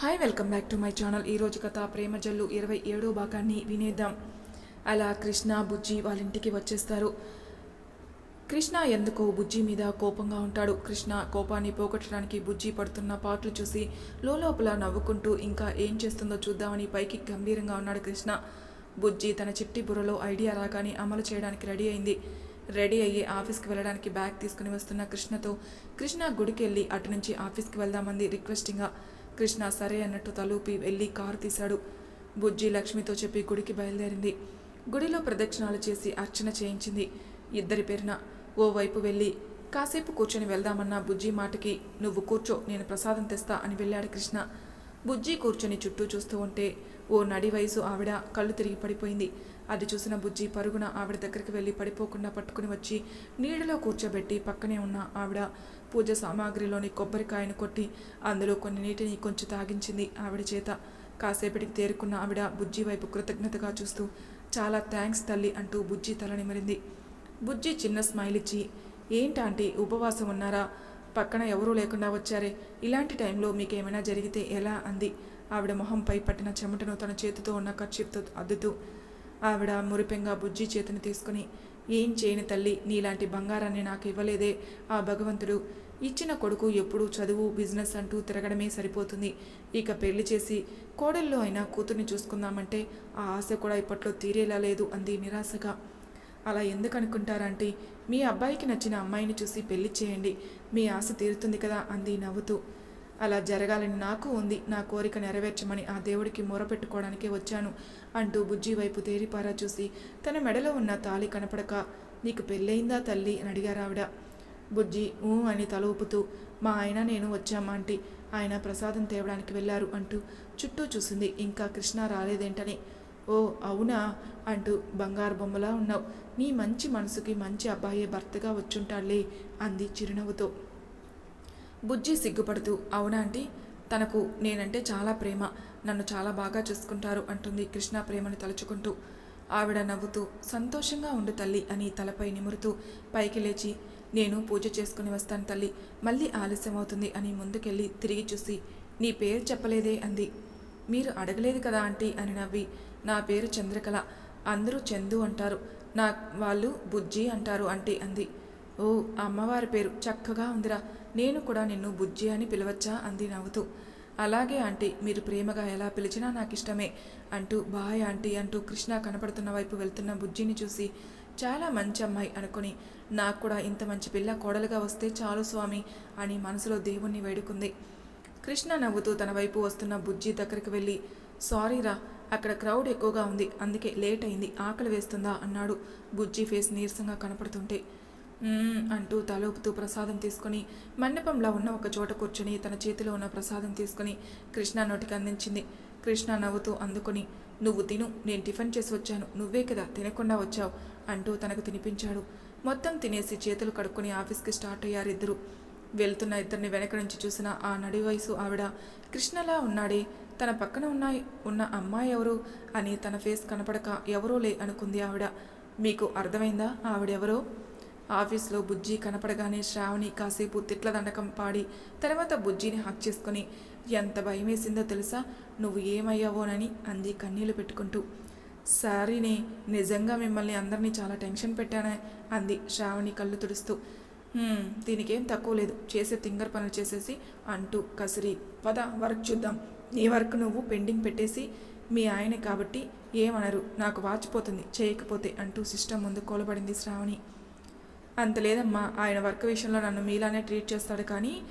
Hi welcome back to my channel ఈరోజు కథ ప్రేమ జల్లు ఇరవై ఏడో భాగాన్ని వినేద్దాం. అలా కృష్ణ బుజ్జి వాళ్ళ ఇంటికి వచ్చేస్తారు. కృష్ణ ఎందుకో బుజ్జి మీద కోపంగా ఉంటాడు. కృష్ణ కోపాన్ని పోగొట్టడానికి బుజ్జి పడుతున్న పాటలు చూసి లోపల నవ్వుకుంటూ ఇంకా ఏం చేస్తుందో చూద్దామని పైకి గంభీరంగా ఉన్నాడు కృష్ణ. బుజ్జి తన చిట్టి బుర్రలో ఐడియా రాగానే అమలు చేయడానికి రెడీ అయింది. రెడీ అయ్యి ఆఫీస్కి వెళ్ళడానికి బ్యాగ్ తీసుకుని వస్తున్న కృష్ణతో కృష్ణ గుడికి వెళ్ళి అటు నుంచి ఆఫీస్కి వెళ్దామంది రిక్వెస్టింగ్గా. కృష్ణ సరే అన్నట్టు తలూపి వెళ్ళి కారు తీశాడు. బుజ్జి లక్ష్మితో చెప్పి గుడికి బయలుదేరింది. గుడిలో ప్రదక్షిణాలు చేసి అర్చన చేయించింది ఇద్దరి పేరున. ఓవైపు వెళ్ళి కాసేపు కూర్చొని వెళ్దామన్న బుజ్జి మాటకి. నువ్వు కూర్చో నేను ప్రసాదం తెస్తా అని వెళ్ళాడు కృష్ణ. బుజ్జి కూర్చొని చుట్టూ చూస్తూ ఉంటే ఓ నడి వయసు ఆవిడ కళ్ళు తిరిగి పడిపోయింది. అది చూసిన బుజ్జి పరుగున ఆవిడ దగ్గరికి వెళ్ళి పడిపోకుండా పట్టుకుని వచ్చి నీడలో కూర్చోబెట్టి పక్కనే ఉన్న ఆవిడ పూజ సామాగ్రిలోని కొబ్బరికాయను కొట్టి అందులో కొన్ని నీటిని కొంచెం తాగించింది ఆవిడ చేత. కాసేపటికి తేరుకున్న ఆవిడ బుజ్జి వైపు కృతజ్ఞతగా చూస్తూ చాలా థ్యాంక్స్ తల్లి అంటూ బుజ్జి తల నిమిరింది బుజ్జి చిన్న స్మైల్ ఇచ్చి ఏంటంటే ఉపవాసం ఉన్నారా? పక్కన ఎవరూ లేకుండా వచ్చారే. ఇలాంటి టైంలో మీకేమైనా జరిగితే ఎలా? అంది. ఆవిడ మొహంపై పట్టిన చెమటను తన చేతితో ఉన్న కర్చీప్తో అద్దుతూ ఆవిడ మురిపెంగా బుజ్జి చేతిని తీసుకుని ఏం చేయని తల్లి నీలాంటి బంగారాన్ని నాకు ఇవ్వలేదే ఆ భగవంతుడు ఇచ్చిన కొడుకు ఎప్పుడూ చదువు బిజినెస్ అంటూ తిరగడమే సరిపోతుంది. ఇక పెళ్ళి చేసి కోడల్లో అయినా కూతుర్ని చూసుకుందామంటే ఆ ఆశ కూడా ఇప్పట్లో తీరేలా లేదు అంది నిరాశగా. అలా ఎందుకు అనుకుంటారంటే మీ అబ్బాయికి నచ్చిన అమ్మాయిని చూసి పెళ్ళి చేయండి. మీ ఆశ తీరుతుంది కదా అంది నవ్వుతూ. అలా జరగాలని నాకు ఉంది. నా కోరిక నెరవేర్చమని ఆ దేవుడికి మొరపెట్టుకోవడానికే వచ్చాను అంటూ బుజ్జి వైపు తేరిపారా చూసి తన మెడలో ఉన్న తాళి కనపడక నీకు పెళ్ళయిందా తల్లి? అని అడిగారావిడ. ఆవిడ బుజ్జి ఊ అని తల ఊపుతూ మా ఆయన నేను వచ్చామా ఆంటీ? ఆయన ప్రసాదం తేవడానికి వెళ్ళారు అంటూ చుట్టూ చూసింది. ఇంకా కృష్ణ రాలేదేంటని. ఓ అవునా? అంటూ బంగారు బొమ్మలా ఉన్నావు. నీ మంచి మనసుకి మంచి అబ్బాయే భర్తగా వచ్చుంటాడులే అంది చిరునవ్వుతో. బుజ్జి సిగ్గుపడుతూ అవునా ఆంటీ? తనకు నేనంటే చాలా ప్రేమ. నన్ను చాలా బాగా చూసుకుంటారు అంటుంది కృష్ణ ప్రేమను తలుచుకుంటూ. ఆవిడ నవ్వుతూ సంతోషంగా ఉండు తల్లి అని తలపై నిమురుతూ పైకి లేచి నేను పూజ చేసుకుని వస్తాను తల్లి. మళ్ళీ ఆలస్యం అవుతుంది అని ముందుకెళ్ళి తిరిగి చూసి నీ పేరు చెప్పలేదే అంది. మీరు అడగలేదు కదా ఆంటీ అని నవ్వి నా పేరు చంద్రకళ. అందరూ చందు అంటారు. నా వాళ్ళు బుజ్జి అంటారు ఆంటీ అంది. ఓ అమ్మవారి పేరు చక్కగా ఉందిరా. నేను కూడా నిన్ను బుజ్జి అని పిలవచ్చా అంది నవ్వుతూ. అలాగే ఆంటీ మీరు ప్రేమగా ఎలా పిలిచినా నాకు ఇష్టమే అంటూ బాయ్ ఆంటీ అంటూ కృష్ణ కనపడుతున్న వైపు వెళ్తున్న బుజ్జిని చూసి చాలా మంచి అమ్మాయి అనుకుని నాకు కూడా ఇంత మంచి పిల్ల కోడలుగా వస్తే చాలు స్వామి అని మనసులో దేవుణ్ణి వేడుకుంది. కృష్ణ నవ్వుతూ తన వైపు వస్తున్న బుజ్జి దగ్గరికి వెళ్ళి సారీ రా అక్కడ క్రౌడ్ ఎక్కువగా ఉంది అందుకే లేట్ అయింది ఆకలి వేస్తుందా అన్నాడు బుజ్జి ఫేస్ నీరసంగా కనపడుతుంటే. అంటూ తలూపుతూ ప్రసాదం తీసుకుని మండపంలో ఉన్న ఒక చోట కూర్చుని తన చేతిలో ఉన్న ప్రసాదం తీసుకుని కృష్ణ నోటికి అందించింది. కృష్ణ నవ్వుతూ అందుకుని నువ్వు తిను నేను టిఫిన్ చేసి వచ్చాను నువ్వే కదా తినకుండా వచ్చావు అంటూ తనకు తినిపించాడు. మొత్తం తినేసి చేతులు కడుక్కొని ఆఫీస్కి స్టార్ట్ అయ్యారు ఇద్దరు వెళ్తున్న ఇద్దరిని వెనక నుంచి చూసిన ఆ నడి వయసు ఆవిడ కృష్ణలా ఉన్నాడే తన పక్కన ఉన్న ఉన్న అమ్మాయి ఎవరు? అని తన ఫేస్ కనపడక ఎవరో లే అనుకుంది ఆవిడ. మీకు అర్థమైందా? ఆవిడెవరో ఆఫీస్లో బుజ్జి కనపడగానే శ్రావణి కాసేపు తిట్ల దండకం పాడి తర్వాత బుజ్జిని హక్ చేసుకుని ఎంత భయం వేసిందో తెలుసా? నువ్వు ఏమయ్యావోనని అంది కన్నీళ్ళు పెట్టుకుంటూ. సారీనే నిజంగా మిమ్మల్ని అందరినీ చాలా టెన్షన్ పెట్టానే అంది శ్రావణి కళ్ళు తుడుస్తూ. దీనికేం తక్కువ లేదు. చేసే తింగర్ పనులు చేసేసి అంటూ కసిరి. పద వర్క్ చూద్దాం. నీ వర్క్ నువ్వు పెండింగ్ పెట్టేసి మీ ఆయన కాబట్టి ఏమనరు. నాకు వాచిపోతుంది చేయకపోతే అంటూ సిస్టమ్ ముందు కోలబడింది శ్రావణి. అంత లేదమ్మా. ఆయన వర్క్ విషయంలో నన్ను మీలానే ట్రీట్ చేస్తాడు కానీ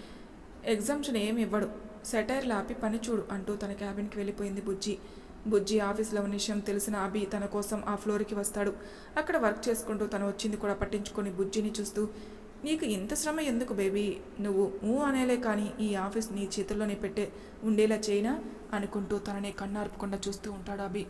ఎగ్జామ్షన్ ఏమి ఇవ్వడు. సెటైర్లు ఆపి పని చూడు అంటూ తన క్యాబిన్కి వెళ్ళిపోయింది బుజ్జి. బుజ్జి ఆఫీస్లో ఉన్న విషయం తెలిసిన అభి తన కోసం ఆ ఫ్లోర్కి వస్తాడు. అక్కడ వర్క్ చేసుకుంటూ తను వచ్చింది కూడా పట్టించుకొని బుజ్జిని చూస్తూ నీకు ఇంత శ్రమ ఎందుకు బేబీ? నువ్వు ఊ అనేలే కానీ ఈ ఆఫీస్ నీ చేతుల్లోనే పెట్టే ఉండేలా చేయనా? అనుకుంటూ తననే కన్నార్పకుండా చూస్తూ ఉంటాడు అభి.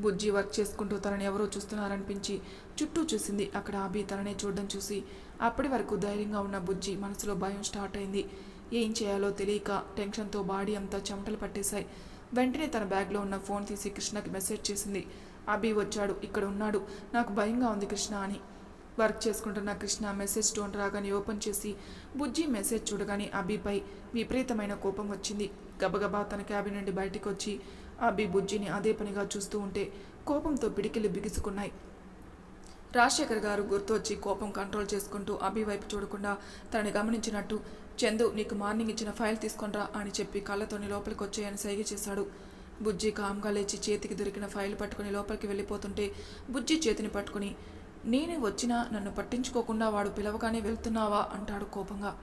బుజ్జి వర్క్ చేసుకుంటూ తనని ఎవరో చూస్తున్నారనిపించి చుట్టూ చూసింది. అక్కడ అభి తననే చూడడం చూసి అప్పటి వరకు ధైర్యంగా ఉన్న బుజ్జి మనసులో భయం స్టార్ట్ అయింది. ఏం చేయాలో తెలియక టెన్షన్తో బాడీ అంతా చెమటలు పట్టేశాయి. వెంటనే తన బ్యాగ్లో ఉన్న ఫోన్ తీసి కృష్ణకి మెసేజ్ చేసింది. అభి వచ్చాడు ఇక్కడ ఉన్నాడు. నాకు భయంగా ఉంది కృష్ణ అని. వర్క్ చేసుకుంటున్న కృష్ణ మెసేజ్ టోన్ రాగానే ఓపెన్ చేసి బుజ్జి మెసేజ్ చూడగానే అభిపై విపరీతమైన కోపం వచ్చింది. గబగబా తన క్యాబిన్ నుండి బయటకు వచ్చి అభి బుజ్జిని అదే పనిగా చూస్తూ ఉంటే కోపంతో పిడికిలు బిగుసుకున్నాయి. రాజశేఖర్ గారు గుర్తొచ్చి కోపం కంట్రోల్ చేసుకుంటూ అభి వైపు చూడకుండా తనని గమనించినట్టు చందు నీకు మార్నింగ్ ఇచ్చిన ఫైల్ తీసుకొనిరా అని చెప్పి కళ్ళతోని లోపలికి వచ్చేయని సైగ చేశాడు. బుజ్జి కామ్గా లేచి చేతికి దొరికిన ఫైల్ పట్టుకుని లోపలికి వెళ్ళిపోతుంటే బుజ్జి చేతిని పట్టుకుని నేనే వచ్చినా నన్ను పట్టించుకోకుండా వాడు పిలవగానే వెళ్తున్నావా? అంటాడు కోపంగా.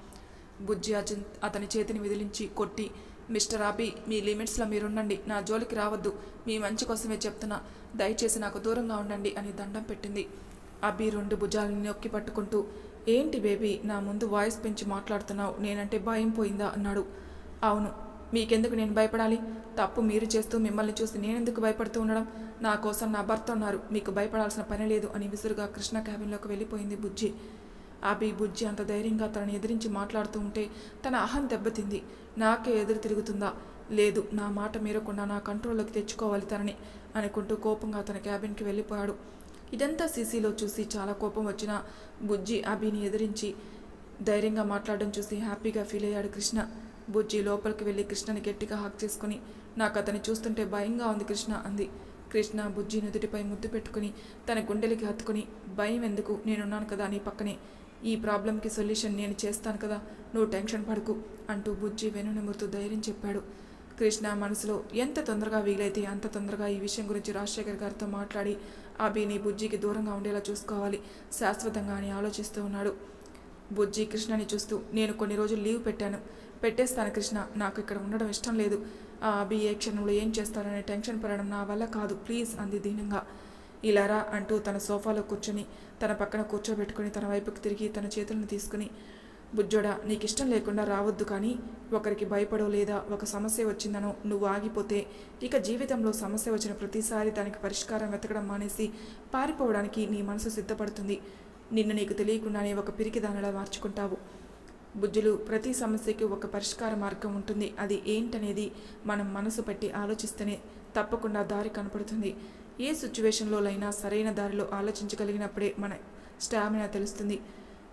బుజ్జి అజన్ అతని చేతిని విదిలించి కొట్టి మిస్టర్ అబీ మీ లిమిట్స్లో మీరుండండి నా జోలికి రావద్దు మీ మంచి కోసమే చెప్తున్నా దయచేసి నాకు దూరంగా ఉండండి అని దండం పెట్టింది. అబీ రెండు భుజాలని నొక్కి పట్టుకుంటూ ఏంటి బేబీ నా ముందు వాయిస్ పెంచి మాట్లాడుతున్నావు? నేనంటే భయం పోయిందా? అన్నాడు. అవును. మీకెందుకు నేను భయపడాలి? తప్పు మీరు చేస్తూ మిమ్మల్ని చూసి నేనెందుకు భయపడుతూ ఉండడం? నా కోసం నా భర్త ఉన్నారు. మీకు భయపడాల్సిన పని లేదు అని విసురుగా కృష్ణ క్యాబిన్లోకి వెళ్ళిపోయింది బుజ్జి. అభి బుజ్జి అంత ధైర్యంగా తనని ఎదిరించి మాట్లాడుతూ ఉంటే తన అహం దెబ్బతింది. నాకే ఎదురు తిరుగుతుందా? లేదు. నా మాట మీరకుండా నా కంట్రోల్లోకి తెచ్చుకోవాలి తనని అనుకుంటూ కోపంగా తన క్యాబిన్కి వెళ్ళిపోయాడు. ఇదంతా సీసీలో చూసి చాలా కోపం వచ్చిన బుజ్జి అభిని ఎదిరించి ధైర్యంగా మాట్లాడడం చూసి హ్యాపీగా ఫీల్ అయ్యాడు కృష్ణ. బుజ్జి లోపలికి వెళ్ళి కృష్ణని గట్టిగా హక్ చేసుకుని నాకు అతన్ని చూస్తుంటే భయంగా ఉంది కృష్ణ అంది. కృష్ణ బుజ్జి నుదుటిపై ముద్దు పెట్టుకుని తన గుండెలకి హత్తుకుని భయం ఎందుకు? నేనున్నాను కదా నీ పక్కనే. ఈ ప్రాబ్లంకి సొల్యూషన్ నేను చేస్తాను కదా. నువ్వు టెన్షన్ పడకు అంటూ బుజ్జి వెనునిమురుతూ ధైర్యం చెప్పాడు. కృష్ణ మనసులో ఎంత తొందరగా వీలైతే అంత తొందరగా ఈ విషయం గురించి రాజశేఖర్ గారితో మాట్లాడి అభిని బుజ్జికి దూరంగా ఉండేలా చూసుకోవాలి. శాశ్వతంగా అని ఆలోచిస్తూ ఉన్నాడు. బుజ్జి కృష్ణని చూస్తూ నేను కొన్ని రోజులు లీవ్ పెట్టాను. పెట్టేస్తాను కృష్ణ నాకు ఇక్కడ ఉండడం ఇష్టం లేదు. ఆ అభి ఏ క్షణంలో ఏం చేస్తారనే టెన్షన్ పడడం నా వల్ల కాదు ప్లీజ్ అంది దీనంగా. ఇలారా అంటూ తన సోఫాలో కూర్చొని తన పక్కన కూర్చోబెట్టుకుని తన వైపుకి తిరిగి తన చేతులను తీసుకుని బుజ్జోడా నీకు ఇష్టం లేకుండా రావద్దు కానీ ఒకరికి భయపడో లేదా ఒక సమస్య వచ్చిందనో నువ్వు ఆగిపోతే ఇక జీవితంలో సమస్య వచ్చిన ప్రతిసారి దానికి పరిష్కారం వెతకడం మానేసి పారిపోవడానికి నీ మనసు సిద్ధపడుతుంది. నిన్ను నీకు తెలియకుండానే ఒక పిరికి దానిలా మార్చుకుంటావు. బుజ్జులు ప్రతి సమస్యకి ఒక పరిష్కార మార్గం ఉంటుంది. అది ఏంటనేది మనం మనసు పెట్టి ఆలోచిస్తేనే తప్పకుండా దారి కనపడుతుంది. ఏ సిచ్యువేషన్లోనైనా సరైన దారిలో ఆలోచించగలిగినప్పుడే మన స్టామినా తెలుస్తుంది.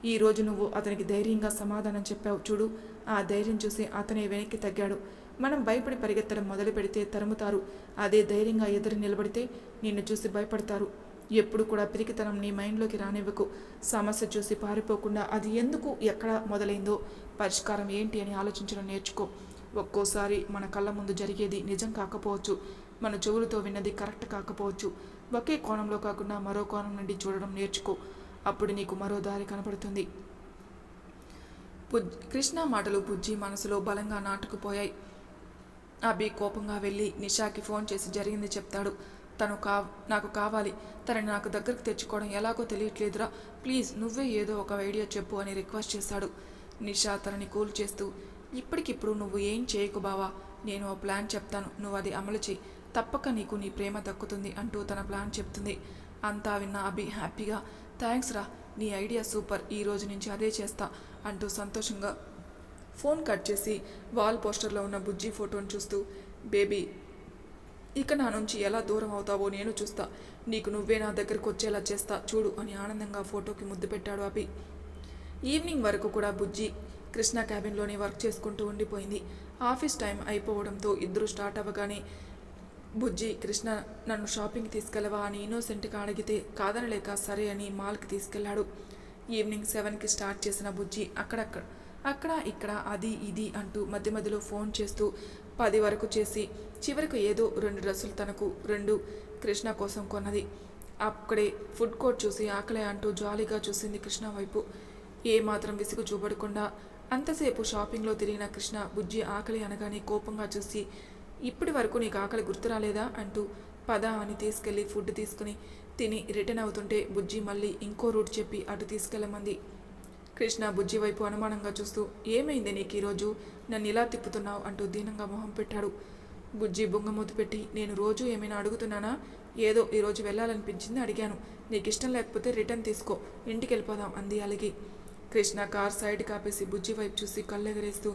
ఈ రోజు నువ్వు అతనికి ధైర్యంగా సమాధానం చెప్పావు. చూడు ఆ ధైర్యం చూసి అతనే వెనక్కి తగ్గాడు. మనం భయపడి పరిగెత్తడం మొదలు పెడితే తరుముతారు. అదే ధైర్యంగా ఎదురు నిలబడితే నిన్ను చూసి భయపడతారు. ఎప్పుడు కూడా పిరికితనం నీ మైండ్లోకి రానివ్వకు. సమస్య చూసి పారిపోకుండా అది ఎందుకు ఎక్కడ మొదలైందో పరిష్కారం ఏంటి అని ఆలోచించడం నేర్చుకో. ఒక్కోసారి మన కళ్ళ ముందు జరిగేది నిజం కాకపోవచ్చు. మన చెవులతో విన్నది కరెక్ట్ కాకపోవచ్చు. ఒకే కోణంలో కాకుండా మరో కోణం నుండి చూడడం నేర్చుకో. అప్పుడు నీకు మరో దారి కనపడుతుంది. బుజ్ కృష్ణ మాటలు బుజ్జి మనసులో బలంగా నాటుకుపోయాయి. అభి కోపంగా వెళ్ళి నిషాకి ఫోన్ చేసి జరిగింది చెప్తాడు. తను కా నాకు కావాలి. తనని నాకు దగ్గరకు తెచ్చుకోవడం ఎలాగో తెలియట్లేదురా. ప్లీజ్ నువ్వే ఏదో ఒక ఐడియా చెప్పు అని రిక్వెస్ట్ చేశాడు. నిషా తనని కూల్ చేస్తూ ఇప్పటికిప్పుడు నువ్వు ఏం చేయకు బావా. నేను ఓ ప్లాన్ చెప్తాను. నువ్వు అది అమలు చేయి. తప్పక నీకు నీ ప్రేమ దక్కుతుంది అంటూ తన ప్లాన్ చెప్తుంది. అంతా విన్న అభి హ్యాపీగా థ్యాంక్స్ రా నీ ఐడియా సూపర్. ఈ రోజు నుంచి అదే చేస్తా అంటూ సంతోషంగా ఫోన్ కట్ చేసి వాల్ పోస్టర్లో ఉన్న బుజ్జి ఫోటోని చూస్తూ బేబీ ఇక నా నుంచి ఎలా దూరం అవుతావో నేను చూస్తా. నీకు నువ్వే నా దగ్గరకు వచ్చేలా చేస్తా. చూడు అని ఆనందంగా ఫోటోకి ముద్దు పెట్టాడు అభి. ఈవినింగ్ వరకు కూడా బుజ్జి కృష్ణ క్యాబిన్లోనే వర్క్ చేసుకుంటూ ఉండిపోయింది. ఆఫీస్ టైం అయిపోవడంతో ఇద్దరు స్టార్ట్ అవ్వగానే బుజ్జి కృష్ణ నన్ను షాపింగ్ తీసుకెళ్ళవా అని ఇన్నోసెంట్గా అడిగితే కాదనలేక సరే అని మాల్కి తీసుకెళ్ళాడు. ఈవినింగ్ సెవెన్కి స్టార్ట్ చేసిన బుజ్జి అక్కడక్కడ అక్కడ ఇక్కడ అది ఇది అంటూ మధ్య మధ్యలో ఫోన్ చేస్తూ పది వరకు చేసి చివరకు ఏదో రెండు డ్రెస్సులు తనకు రెండు కృష్ణ కోసం కొన్నది. అక్కడే ఫుడ్ కోర్ట్ చూసి ఆకలే అంటూ జాలీగా చూసింది కృష్ణ వైపు. ఏ మాత్రం విసుగు చూపడకుండా అంతసేపు షాపింగ్లో తిరిగిన కృష్ణ బుజ్జి ఆకలి అనగానే కోపంగా చూసి ఇప్పటి వరకు నీకు ఆకలి గుర్తురాలేదా అంటూ పద అని తీసుకెళ్ళి ఫుడ్ తీసుకుని తిని రిటర్న్ అవుతుంటే బుజ్జి మళ్ళీ ఇంకో రూట్ చెప్పి అటు తీసుకెళ్ళమంది. కృష్ణ బుజ్జి వైపు అనుమానంగా చూస్తూ ఏమైంది నీకు ఈరోజు? నన్ను ఇలా తిప్పుతున్నావు అంటూ దీనంగా మొహం పెట్టాడు. బుజ్జి బొంగమూతి పెట్టి నేను రోజు ఏమైనా అడుగుతున్నానా? ఏదో ఈరోజు వెళ్ళాలనిపించింది అడిగాను. నీకు ఇష్టం లేకపోతే రిటర్న్ తీసుకో. ఇంటికి వెళ్ళిపోదాం అంది అలిగి. కృష్ణ కార్ సైడ్ కాపేసి బుజ్జి వైపు చూసి కళ్ళెగరేస్తూ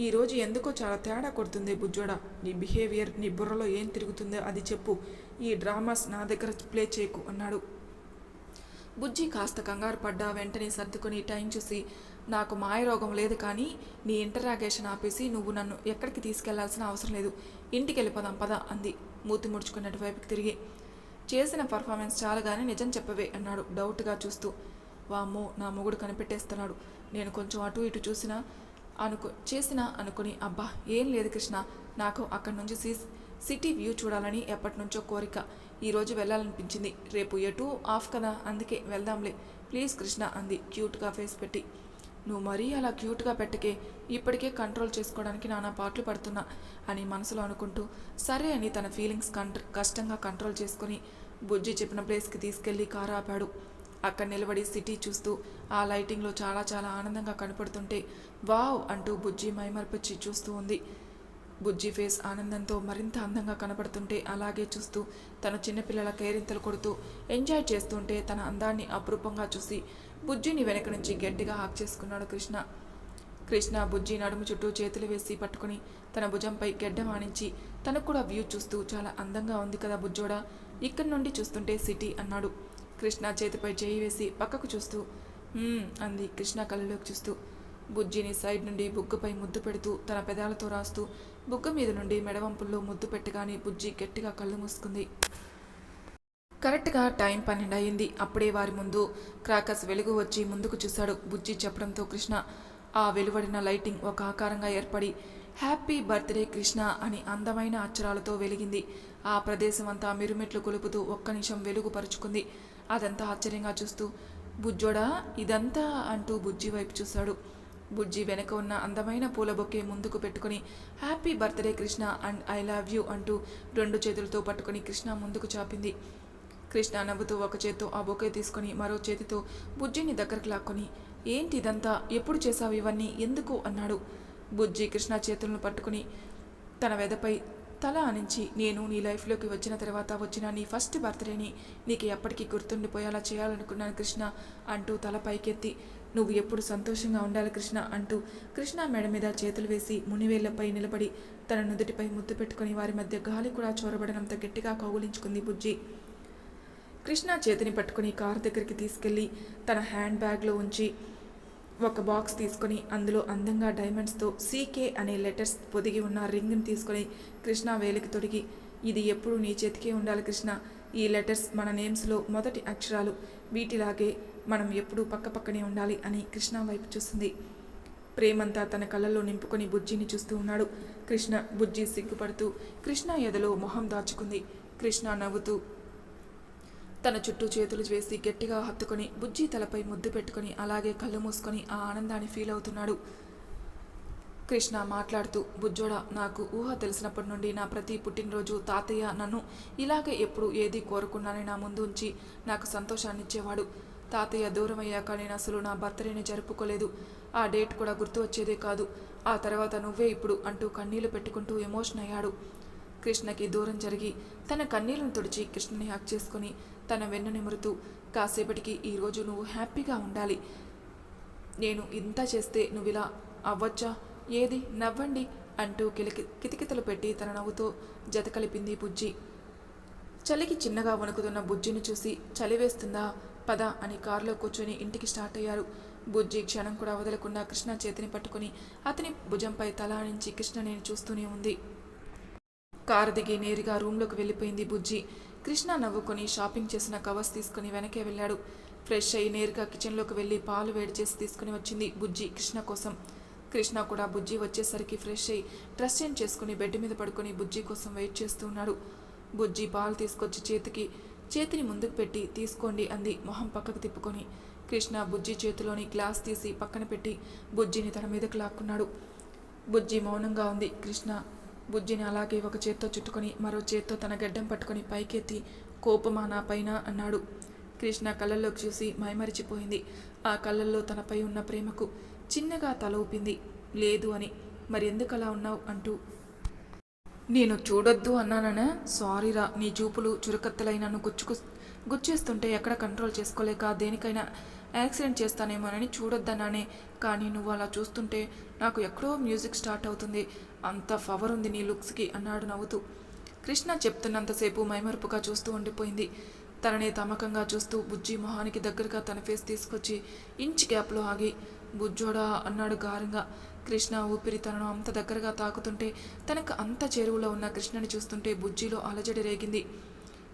ఈ రోజు ఎందుకో చాలా తేడా కొడుతుంది బుజ్జోడా. నీ బిహేవియర్ నీ బుర్రలో ఏం తిరుగుతుందో అది చెప్పు. ఈ డ్రామాస్ నా దగ్గర ప్లే చేయకు అన్నాడు. బుజ్జి కాస్త కంగారు పడ్డా వెంటనే సర్దుకొని టైం చూసి నాకు మాయరోగం లేదు కానీ నీ ఇంటరాగేషన్ ఆపేసి నువ్వు నన్ను ఎక్కడికి తీసుకెళ్ళాల్సిన అవసరం లేదు. ఇంటికి వెళ్ళిపోదాం పద అంది. మూతి ముడుచుకున్నట్టు వైపుకి తిరిగి. చేసిన పర్ఫార్మెన్స్ చాలాగానే నిజం చెప్పవే అన్నాడు డౌట్గా చూస్తూ. వామ్మో నా మొగుడు కనిపెట్టేస్తున్నాడు. నేను కొంచెం అటు ఇటు చూసినా అనుకు చేసినా అనుకుని అబ్బా ఏం లేదు కృష్ణ. నాకు అక్కడి నుంచి సీ సిటీ వ్యూ చూడాలని ఎప్పటి నుంచో కోరిక ఈరోజు వెళ్ళాలనిపించింది. రేపు ఎటు ఆఫ్ కదా అందుకే వెళ్దాంలే. ప్లీజ్ కృష్ణ అంది క్యూట్గా ఫేస్ పెట్టి. నువ్వు మరీ అలా క్యూట్గా పెట్టకే ఇప్పటికే కంట్రోల్ చేసుకోవడానికి నానా పాటలు పడుతున్నా అని మనసులో అనుకుంటూ సరే అని తన ఫీలింగ్స్ కంట్ర కష్టంగా కంట్రోల్ చేసుకుని బుజ్జి చెప్పిన ప్లేస్కి తీసుకెళ్ళి కారు ఆపాడు. అక్కడ నిలబడి సిటీ చూస్తూ ఆ లైటింగ్లో చాలా చాలా ఆనందంగా కనపడుతుంటే వావ్ అంటూ బుజ్జి మైమర్పచ్చి చూస్తూ ఉంది. బుజ్జి ఫేస్ ఆనందంతో మరింత అందంగా కనపడుతుంటే అలాగే చూస్తూ తన చిన్నపిల్లల కేరింతలు కొడుతూ ఎంజాయ్ చేస్తుంటే తన అందాన్ని అపురూపంగా చూసి బుజ్జిని వెనక నుంచి గట్టిగా హాక్ చేసుకున్నాడు కృష్ణ. కృష్ణ బుజ్జి నడుము చుట్టూ చేతులు వేసి పట్టుకుని తన భుజంపై గెడ్డం ఆనించి తనకు కూడా వ్యూ చూస్తూ చాలా అందంగా ఉంది కదా బుజ్జోడా ఇక్కడి నుండి చూస్తుంటే సిటీ అన్నాడు. కృష్ణ చేతిపై చేయి వేసి పక్కకు చూస్తూ అంది కృష్ణ కళ్ళలోకి చూస్తూ. బుజ్జిని సైడ్ నుండి బుగ్గపై ముద్దు పెడుతూ తన పెదాలతో రాస్తూ బుగ్గ మీద నుండి మెడవంపుల్లో ముద్దు పెట్టగానే బుజ్జి గట్టిగా కళ్ళు మూసుకుంది. కరెక్ట్గా టైం పన్నెండు అయింది అప్పుడే వారి ముందు క్రాకర్స్ వెలుగు వచ్చి ముందుకు చూశాడు బుజ్జి చెప్పడంతో కృష్ణ. ఆ వెలువడిన లైటింగ్ ఒక ఆకారంగా ఏర్పడి హ్యాపీ బర్త్డే కృష్ణ అని అందమైన అక్షరాలతో వెలిగింది. ఆ ప్రదేశం అంతా మిరుమిట్లు కొలుపుతూ ఒక్క నిమిషం వెలుగు పరుచుకుంది. అదంతా ఆశ్చర్యంగా చూస్తూ బుజ్జోడా ఇదంతా అంటూ బుజ్జి వైపు చూశాడు బుజ్జి వెనక ఉన్న అందమైన పూల బొకే ముందుకు పెట్టుకుని happy birthday Krishna and I love you అంటూ రెండు చేతులతో పట్టుకుని కృష్ణ ముందుకు చాపింది. కృష్ణ నవ్వుతూ ఒక చేత్తో ఆ బొకే తీసుకొని మరో చేతితో బుజ్జిని దగ్గరకు లాక్కొని ఏంటి ఇదంతా? ఎప్పుడు చేశావు ఇవన్నీ? ఎందుకు? అన్నాడు. బుజ్జి కృష్ణ చేతులను పట్టుకుని తన వెదపై తల ఆనించి నేను నీ లైఫ్లోకి వచ్చిన తర్వాత వచ్చిన నీ ఫస్ట్ బర్త్డేని నీకు ఎప్పటికీ గుర్తుండిపోయేలా చేయాలనుకున్నాను కృష్ణ అంటూ తల పైకెత్తి. నువ్వు ఎప్పుడు సంతోషంగా ఉండాలి కృష్ణ అంటూ కృష్ణ మెడ మీద చేతులు వేసి మునివేళ్ళపై నిలబడి తన నుదుటిపై ముద్దు పెట్టుకుని వారి మధ్య గాలి కూడా చొరబడనంత గట్టిగా కౌగులించుకుంది బుజ్జి. కృష్ణ చేతిని పట్టుకుని కారు దగ్గరికి తీసుకెళ్ళి తన హ్యాండ్ బ్యాగ్లో ఉంచి ఒక బాక్స్ తీసుకొని అందులో అందంగా డైమండ్స్తో సీకే అనే లెటర్స్ పొదిగి ఉన్న రింగ్ని తీసుకొని కృష్ణ వేలికి తొడిగి ఇది ఎప్పుడు నీ చేతికే ఉండాలి కృష్ణ? ఈ లెటర్స్ మన నేమ్స్లో మొదటి అక్షరాలు. వీటిలాగే మనం ఎప్పుడూ పక్కపక్కనే ఉండాలి అని కృష్ణ వైపు చూస్తుంది ప్రేమంతా తన కళ్ళల్లో నింపుకొని బుజ్జిని చూస్తూ ఉన్నాడు. కృష్ణ బుజ్జి సిగ్గుపడుతూ కృష్ణ ఎదలో మొహం దాచుకుంది. కృష్ణ నవ్వుతూ తన చుట్టూ చేతులు వేసి గట్టిగా హత్తుకొని బుజ్జి తలపై ముద్దు పెట్టుకొని అలాగే కళ్ళు మూసుకొని ఆ ఆనందాన్ని ఫీల్ అవుతున్నాడు. కృష్ణ మాట్లాడుతూ బుజ్జోడా నాకు ఊహ తెలిసినప్పటి నుండి నా ప్రతి పుట్టినరోజు తాతయ్య నన్ను ఇలాగే ఎప్పుడు ఏది కోరుకున్నానని నా ముందు ఉంచి నాకు సంతోషాన్ని ఇచ్చేవాడు. తాతయ్య దూరం అయ్యాక నేను అసలు నా బర్త్డేని జరుపుకోలేదు. ఆ డేట్ కూడా గుర్తు వచ్చేదే కాదు. ఆ తర్వాత నువ్వే ఇప్పుడు అంటూ కన్నీళ్ళు పెట్టుకుంటూ ఎమోషన్ అయ్యాడు. కృష్ణకి దూరం జరిగి తన కన్నీళ్ళను తుడిచి కృష్ణని హక్ చేసుకుని తన వెన్ను నిమురుతూ కాసేపటికి ఈరోజు నువ్వు హ్యాపీగా ఉండాలి. నేను ఇంత చేస్తే నువ్వు ఇలా అవ్వచ్చా? ఏది? నవ్వండి అంటూ కిలికి కితకితలు పెట్టి తన నవ్వుతో జత కలిపింది బుజ్జి. చలికి చిన్నగా వణుకుతున్న బుజ్జిని చూసి చలి వేస్తుందా? పద అని కారులో కూర్చొని ఇంటికి స్టార్ట్ అయ్యారు. బుజ్జి క్షణం కూడా వదలకుండా కృష్ణ చేతిని పట్టుకుని అతని భుజంపై తల కృష్ణ నేను చూస్తూనే ఉంది. కారు దిగి నేరుగా రూమ్లోకి వెళ్ళిపోయింది బుజ్జి. కృష్ణ నవ్వుకొని షాపింగ్ చేసిన కవర్స్ తీసుకుని వెనకే వెళ్ళాడు. ఫ్రెష్ అయ్యి నేరుగా కిచెన్లోకి వెళ్ళి పాలు వేడి చేసి తీసుకుని వచ్చింది బుజ్జి కృష్ణ కోసం. కృష్ణ కూడా బుజ్జి వచ్చేసరికి ఫ్రెష్ అయ్యి డ్రెస్ చేంజ్ చేసుకుని బెడ్ మీద పడుకొని బుజ్జి కోసం వెయిట్ చేస్తూ ఉన్నాడు. బుజ్జి పాలు తీసుకొచ్చి చేతికి చేతిని ముందుకు పెట్టి తీసుకోండి అంది మొహం పక్కకు తిప్పుకొని. కృష్ణ బుజ్జి చేతిలోని గ్లాస్ తీసి పక్కన పెట్టి బుజ్జిని తన మీదకు లాక్కున్నాడు. బుజ్జి మౌనంగా ఉంది. కృష్ణ బుజ్జిని అలాగే ఒక చేత్తో చుట్టుకొని మరో చేత్తో తన గడ్డం పట్టుకొని పైకెత్తి కోపమా నా పైన అన్నాడు. కృష్ణ కళ్ళల్లోకి చూసి మైమరిచిపోయింది. ఆ కళ్ళల్లో తనపై ఉన్న ప్రేమకు చిన్నగా తల ఊపింది. లేదు అని మరి ఎందుకు అలా ఉన్నావు అంటూ. నేను చూడొద్దు అన్నానా సారీరా నీ చూపులు చురకత్తలై నన్ను గుచ్చుకు గుచ్చేస్తుంటే ఎక్కడ కంట్రోల్ చేసుకోలేక దేనికైనా యాక్సిడెంట్ చేస్తానేమోనని చూడొద్దన్నానే. కానీ నువ్వు అలా చూస్తుంటే నాకు ఎక్కడో మ్యూజిక్ స్టార్ట్ అవుతుంది. అంత పవర్ ఉంది నీ లుక్స్కి అన్నాడు నవ్వుతూ. కృష్ణ చెప్తున్నంతసేపు మైమరుపుగా చూస్తూ ఉండిపోయింది. తననే తమకంగా చూస్తూ బుజ్జి మొహానికి దగ్గరగా తన ఫేస్ తీసుకొచ్చి ఇంచ్ గ్యాప్లో ఆగి బుజ్జోడా అన్నాడు గారంగా. కృష్ణ ఊపిరి తనను అంత దగ్గరగా తాకుతుంటే తనకు అంత చేరువలో ఉన్న కృష్ణని చూస్తుంటే బుజ్జిలో అలజడి రేగింది.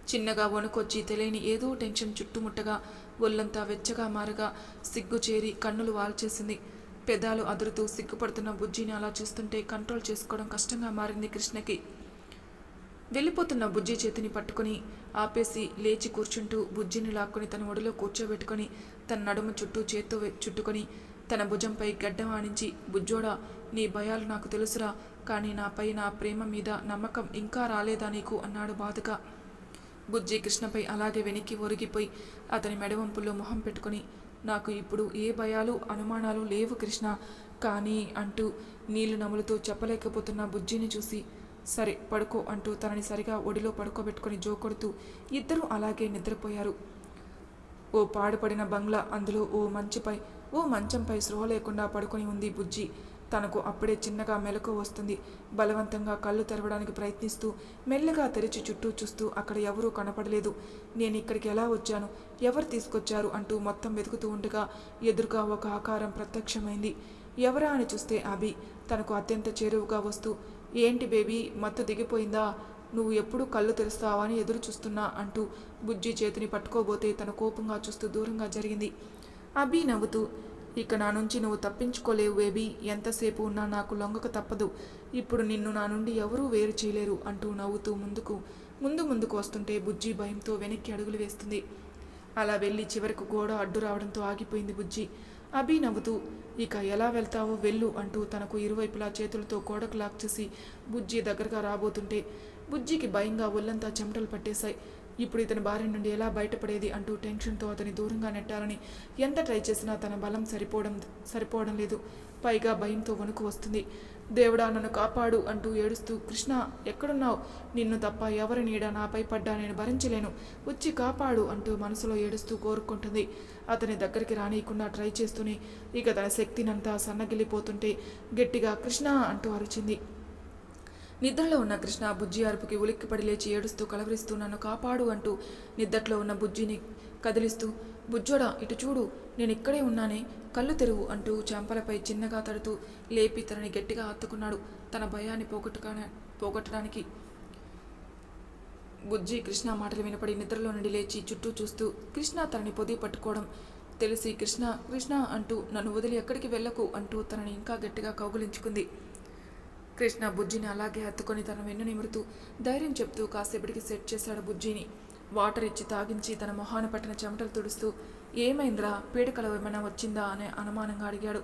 చిన్నగా వణుకొచ్చి తెలియని ఏదో టెన్షన్ చుట్టుముట్టగా ఒళ్ళంతా వెచ్చగా మారగా సిగ్గు చేరి కన్నులు వాల్చేసింది. పెదాలు అదురుతూ సిగ్గుపడుతున్న బుజ్జిని అలా చూస్తుంటే కంట్రోల్ చేసుకోవడం కష్టంగా మారింది కృష్ణకి. వెళ్ళిపోతున్న బుజ్జి చేతిని పట్టుకొని ఆపేసి లేచి కూర్చుంటూ బుజ్జిని లాక్కొని తన ఒడిలో కూర్చోబెట్టుకొని తన నడుము చుట్టూ చేత్తో చుట్టుకొని తన భుజంపై గడ్డం ఆనించి బుజ్జోడా నీ భయాలు నాకు తెలుసురా కానీ నాపై నా ప్రేమ మీద నమ్మకం ఇంకా రాలేదా నీకు? అన్నాడు బాధగా. బుజ్జి కృష్ణపై అలాగే వెనక్కి ఒరిగిపోయి అతని మెడవంపుల్లో మొహం పెట్టుకొని నాకు ఇప్పుడు ఏ భయాలు అనుమానాలు లేవు కృష్ణ. కానీ అంటూ నీళ్ళు నములుతూ చెప్పలేకపోతున్న బుజ్జిని చూసి సరే పడుకో అంటూ తనని సరిగా ఒడిలో పడుకోబెట్టుకొని జోకొడుతూ ఇద్దరూ అలాగే నిద్రపోయారు. ఓ పాడుపడిన బంగ్లా అందులో ఓ మంచుపై ఓ మంచంపై స్రోహ లేకుండా పడుకొని ఉంది బుజ్జి. తనకు అప్పుడే చిన్నగా మెలకు వస్తుంది. బలవంతంగా కళ్ళు తెరవడానికి ప్రయత్నిస్తూ మెల్లగా తెరిచి చుట్టూ చూస్తూ అక్కడ ఎవరూ కనపడలేదు. నేను ఇక్కడికి ఎలా వచ్చాను? ఎవరు తీసుకొచ్చారు? అంటూ మొత్తం వెతుకుతూ ఉండగా ఎదురుగా ఒక ఆకారం ప్రత్యక్షమైంది. ఎవరా? అని చూస్తే అభి తనకు అత్యంత చేరువుగా వస్తూ ఏంటి బేబీ మత్తు దిగిపోయిందా? నువ్వు ఎప్పుడు కళ్ళు తెరుస్తావా అని ఎదురు చూస్తున్నా అంటూ బుజ్జి చేతిని పట్టుకోబోతే తన కోపంగా చూస్తూ దూరంగా జరిగింది. అభి నవ్వుతూ ఇక నా నుంచి నువ్వు తప్పించుకోలేవు బేబీ. ఎంతసేపు ఉన్నా నాకు లొంగక తప్పదు. ఇప్పుడు నిన్ను నా నుండి ఎవరూ వేరు చేయలేరు అంటూ నవ్వుతూ ముందుకు ముందు ముందుకు వస్తుంటే బుజ్జి భయంతో వెనక్కి అడుగులు వేస్తుంది. అలా వెళ్ళి చివరకు గోడ అడ్డు రావడంతో ఆగిపోయింది బుజ్జి. అభి నవ్వుతూ ఇక ఎలా వెళ్తావో వెళ్ళు అంటూ తనకు ఇరువైపులా చేతులతో గోడకు లాక్ చేసి బుజ్జి దగ్గరగా రాబోతుంటే బుజ్జికి భయంగా ఒళ్ళంతా చెమటలు పట్టేశాయి. ఇప్పుడు ఇతని భార్య నుండి ఎలా బయటపడేది అంటూ టెన్షన్తో అతని దూరంగా నెట్టాలని ఎంత ట్రై చేసినా తన బలం సరిపోవడం సరిపోవడం లేదు. పైగా భయంతో వణుకు వస్తుంది. దేవుడా నన్ను కాపాడు అంటూ ఏడుస్తూ కృష్ణ ఎక్కడున్నావు? నిన్ను తప్ప ఎవరి నీడ నాపై పడ్డా నేను భరించలేను. వచ్చి కాపాడు అంటూ మనసులో ఏడుస్తూ కోరుకుంటుంది. అతని దగ్గరికి రానియకుండా ట్రై చేస్తూనే ఇక తన శక్తినంతా సన్నగిల్లిపోతుంటే గట్టిగా కృష్ణ అంటూ అరిచింది. నిద్రలో ఉన్న కృష్ణ బుజ్జి అరుపుకి ఉలిక్కిపడి లేచి ఏడుస్తూ కలవరిస్తూ నన్ను కాపాడు అంటూ నిద్దట్లో ఉన్న బుజ్జిని కదిలిస్తూ బుజ్జోడా ఇటు చూడు నేను ఇక్కడే ఉన్నానే కళ్ళు తెరువు అంటూ చెంపలపై చిన్నగా తడుతూ లేపి తనని గట్టిగా హత్తుకున్నాడు. తన భయాన్ని పోగొట్టుకా పోగొట్టడానికి బుజ్జి కృష్ణ మాటలు వినపడి నిద్రలో నుండి లేచి చుట్టూ చూస్తూ కృష్ణ తనని పొది పట్టుకోవడం తెలిసి కృష్ణ కృష్ణ అంటూ నన్ను వదిలి ఎక్కడికి వెళ్ళకు అంటూ తనని ఇంకా గట్టిగా కౌగులించుకుంది. కృష్ణ బుజ్జిని అలాగే హత్తుకొని తన వెన్ను నిమురుతూ ధైర్యం చెప్తూ కాసేపటికి సెట్ చేశాడు బుజ్జిని. వాటర్ ఇచ్చి తాగించి తన మొహాన పట్టిన చెమటలు తుడుస్తూ ఏమైందిరా? పీడకల ఏమైనా వచ్చిందా? అనే అనుమానంగా అడిగాడు.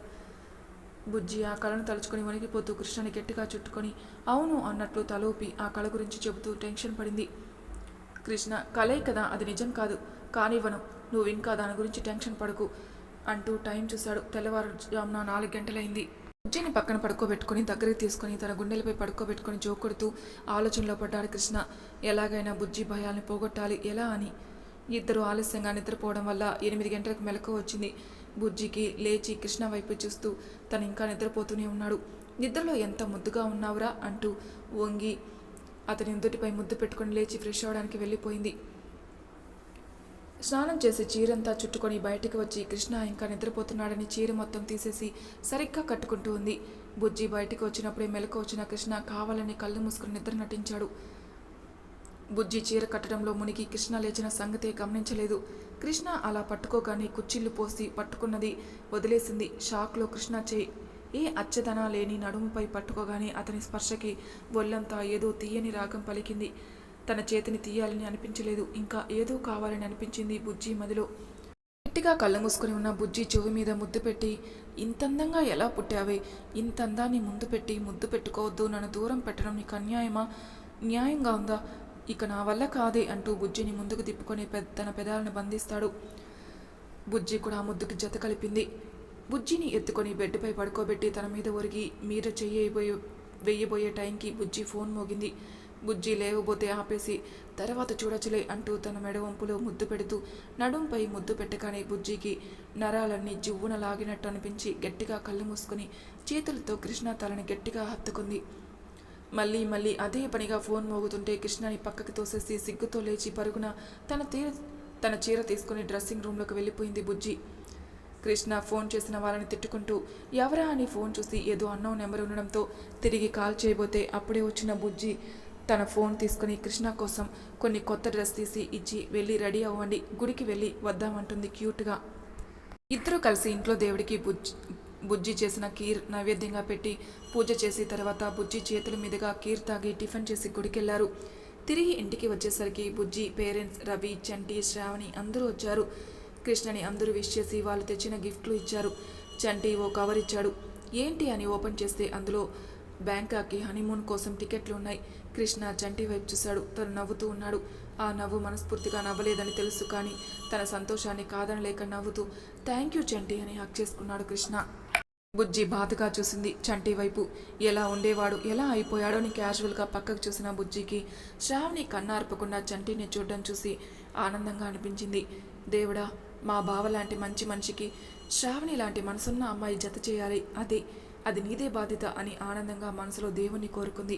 బుజ్జి ఆ కళను తలుచుకొని వణికిపోతూ కృష్ణని గట్టిగా చుట్టుకొని అవును అన్నట్లు తలూపి ఆ కళ గురించి చెబుతూ టెన్షన్ పడింది. కృష్ణ కలే కదా అది నిజం కాదు. కానివ్వను. నువ్వు ఇంకా దాని గురించి టెన్షన్ పడకు అంటూ టైం చూశాడు. తెల్లవారుజామున నాలుగు గంటలైంది. బుజ్జిని పక్కన పడుకోబెట్టుకుని దగ్గరికి తీసుకొని తన గుండెలపై పడుకోబెట్టుకొని జోకొడుతూ ఆలోచనలో పడ్డాడు కృష్ణ. ఎలాగైనా బుజ్జి భయాల్ని పోగొట్టాలి. ఎలా అని? ఇద్దరు ఆలస్యంగా నిద్రపోవడం వల్ల ఎనిమిది గంటలకు మెలకు వచ్చింది. బుజ్జికి లేచి కృష్ణ వైపు చూస్తూ తను ఇంకా నిద్రపోతూనే ఉన్నాడు. నిద్రలో ఎంత ముద్దుగా ఉన్నావురా అంటూ వంగి అతని నుదుటిపై ముద్దు పెట్టుకొని లేచి ఫ్రెష్ అవడానికి వెళ్ళిపోయింది. స్నానం చేసి చీరంతా చుట్టుకొని బయటికి వచ్చి కృష్ణ ఇంకా నిద్రపోతున్నాడని చీర మొత్తం తీసేసి సరిగ్గా కట్టుకుంటూ ఉంది. బుజ్జి బయటికి వచ్చినప్పుడే మెలకు వచ్చిన కృష్ణ కావాలని కళ్ళు మూసుకుని నిద్ర నటించాడు. బుజ్జి చీర కట్టడంలో మునిగి కృష్ణ లేచిన సంగతే గమనించలేదు. కృష్ణ అలా పట్టుకోగానే కుచ్చిళ్ళు పోసి పట్టుకున్నది వదిలేసింది. షాక్లో కృష్ణ చేయి. ఏ అచ్చదన లేని నడుముపై పట్టుకోగానే అతని స్పర్శకి ఒళ్ళంతా ఏదో తీయని రాగం పలికింది. తన చేతిని తీయాలని అనిపించలేదు. ఇంకా ఏదో కావాలని అనిపించింది బుజ్జి మదిలో. గట్టిగా కళ్ళు మూసుకొని ఉన్న బుజ్జి చెవి మీద ముద్దు పెట్టి ఇంత అందంగా ఎలా పుట్టావే? ఇంత అందాన్ని ముందు పెట్టి ముద్దు పెట్టుకోవద్దు. నన్ను దూరం పెట్టడం నీకు అన్యాయమా? న్యాయంగా ఉందా? ఇక నా వల్ల కాదే అంటూ బుజ్జిని ముందుకు తిప్పుకొని తన పెదాలను బంధిస్తాడు. బుజ్జి కూడా ఆ ముద్దుకి జత కలిపింది. బుజ్జిని ఎత్తుకొని బెడ్పై పడుకోబెట్టి తన మీద ఒరిగి మీర చెయ్యబోయే వెయ్యబోయే టైంకి బుజ్జి ఫోన్ మోగింది. బుజ్జి లేవబోతే ఆపేసి తర్వాత చూడొచ్చులే అంటూ తన మెడ వంపులో ముద్దు పెడుతూ నడుంపై ముద్దు పెట్టగానే బుజ్జికి నరాలన్నీ జివ్వున లాగినట్టు అనిపించి గట్టిగా కళ్ళు మూసుకుని చేతులతో కృష్ణ తలని గట్టిగా హత్తుకుంది. మళ్ళీ మళ్ళీ అదే పనిగా ఫోన్ మోగుతుంటే కృష్ణని పక్కకి తోసేసి సిగ్గుతో లేచి పరుగున తన తీర తన చీర తీసుకుని డ్రెస్సింగ్ రూమ్లోకి వెళ్ళిపోయింది బుజ్జి. కృష్ణ ఫోన్ చేసిన వాళ్ళని తిట్టుకుంటూ ఎవరా అని ఫోన్ చూసి ఏదో అన్నో నెంబర్ ఉండడంతో తిరిగి కాల్ చేయబోతే అప్పుడే వచ్చిన బుజ్జి తన ఫోన్ తీసుకుని కృష్ణ కోసం కొన్ని కొత్త డ్రెస్ తీసి ఇచ్చి వెళ్ళి రెడీ అవ్వండి గుడికి వెళ్ళి వద్దామంటుంది క్యూట్గా. ఇద్దరు కలిసి ఇంట్లో దేవుడికి బుజ్జి బుజ్జి చేసిన కీర్ నైవేద్యంగా పెట్టి పూజ చేసి తర్వాత బుజ్జి చేతుల మీదుగా కీర్ తాగి టిఫిన్ చేసి గుడికెళ్ళారు. తిరిగి ఇంటికి వచ్చేసరికి బుజ్జి పేరెంట్స్ రవి చంటి శ్రావణి అందరూ వచ్చారు. కృష్ణని అందరూ విష్ చేసి వాళ్ళు తెచ్చిన గిఫ్ట్లు ఇచ్చారు. చంటి ఓ కవర్ ఇచ్చాడు. ఏంటి అని ఓపెన్ చేస్తే అందులో బ్యాంకాక్కి హనీమూన్ కోసం టికెట్లు ఉన్నాయి. కృష్ణ చంటి వైపు చూశాడు. తను నవ్వుతూ ఉన్నాడు. ఆ నవ్వు మనస్ఫూర్తిగా నవ్వలేదని తెలుసు కానీ తన సంతోషాన్ని కాదనలేక నవ్వుతూ థ్యాంక్ యూ చంటి అని హక్ చేసుకున్నాడు కృష్ణ. బుజ్జి బాధగా చూసింది చంటి వైపు. ఎలా ఉండేవాడు ఎలా అయిపోయాడో అని క్యాజువల్గా పక్కకు చూసిన బుజ్జికి శ్రావణి కన్నార్పకుండా చంటిని చూడడం చూసి ఆనందంగా అనిపించింది. దేవుడా మా బావ లాంటి మంచి మనిషికి శ్రావణి లాంటి మనసున్న అమ్మాయి జత చేయాలి. అది అది నీదే బాధ్యత అని ఆనందంగా మనసులో దేవుణ్ణి కోరుకుంది.